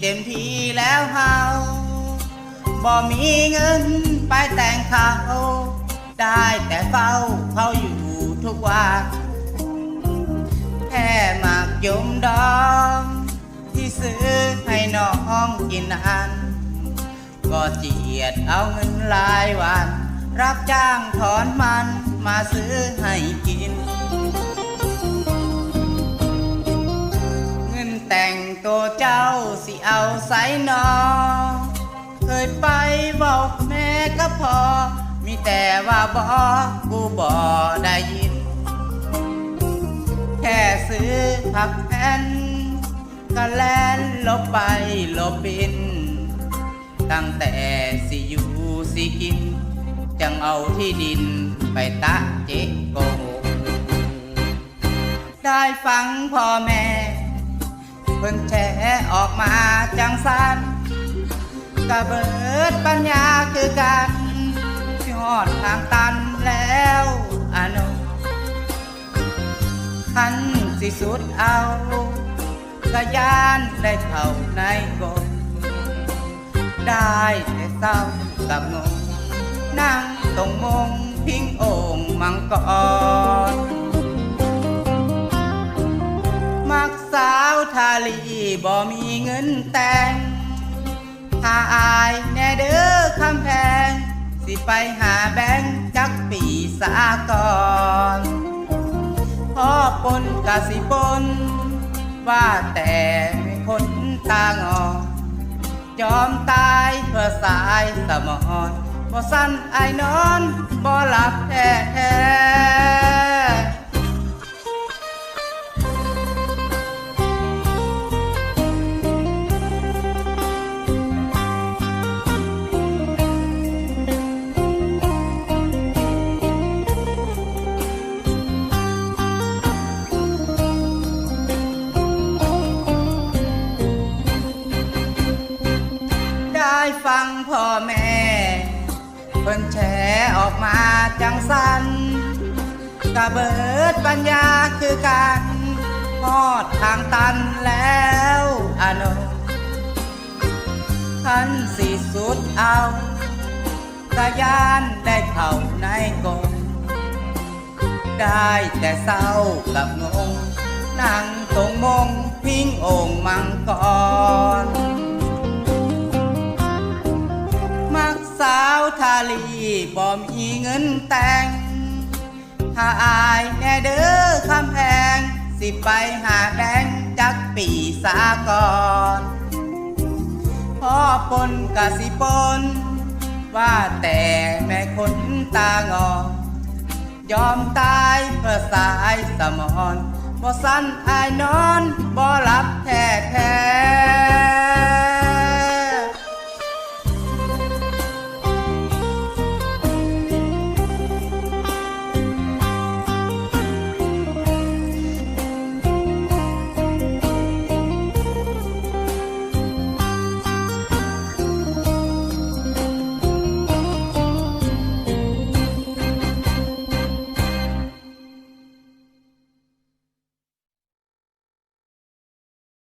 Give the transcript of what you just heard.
เต็มทีแล้วเฮาบ่มีเงินไปแต่งเขาได้แต่เฝ้าเขาอยู่ทุกวันแค่หมากยมดอง ที่ซื้อให้น้องกินนั้นก็เจียดเอาเงินรายวัน รับจ้างถอนมันมาซื้อให้กิน ต่เจ้าสิเอาใส่นอ เคยไปบอกแม่ก็พอ มีแต่ว่าบอกกูบ่ได้ยิน แค่ซื้อผักแผ่นก็แล่นลบไปลบบิน ตั้งแต่สิอยู่สิกิน จังเอาที่ดินไปตะเจ๊กโกได้ฟังพ่อแม่ เพิ่นแฉออกมาจังสันกระเบิดปัญญาคือกันที่ฮอดทางตันแล้วอานุขันสิสุดเอากะยานได้เท่าในกบได้แต่เศร้ากับงงนั่งตรงมงพิงโอ่งมังกร บ่มีเงินแต่งถ้าอายแน่เด้อคำแพง สิไปหาแบงจักปีสากอนพ่อปนกะสิปน ว่าแต่ไม่คนตางอยอมตายเพื่อสายสมอนบ่สั้นไอ้นอนบ่หลับแท้แท้ ฟังพ่อแม่เพิ่นแชร์ออกมาจังสันกระเบิดปัญญาคือกันพอดทางตันแล้วอาโนขันสิสุดเอากะยานได้เข้าในกงได้แต่เศร้ากับงงนั่งตรงมงพิงองมั ลีบ่มีเงินแต่ง ถ้าอายแน่เด้อคำแพง สิไปหาแบงจักปีสาก่อนพ่อปนกะสิปน ว่าแต่แม่คนตางอยอมตายเพื่อสายสมอนบ่สั้นอายนอนบ่หลับ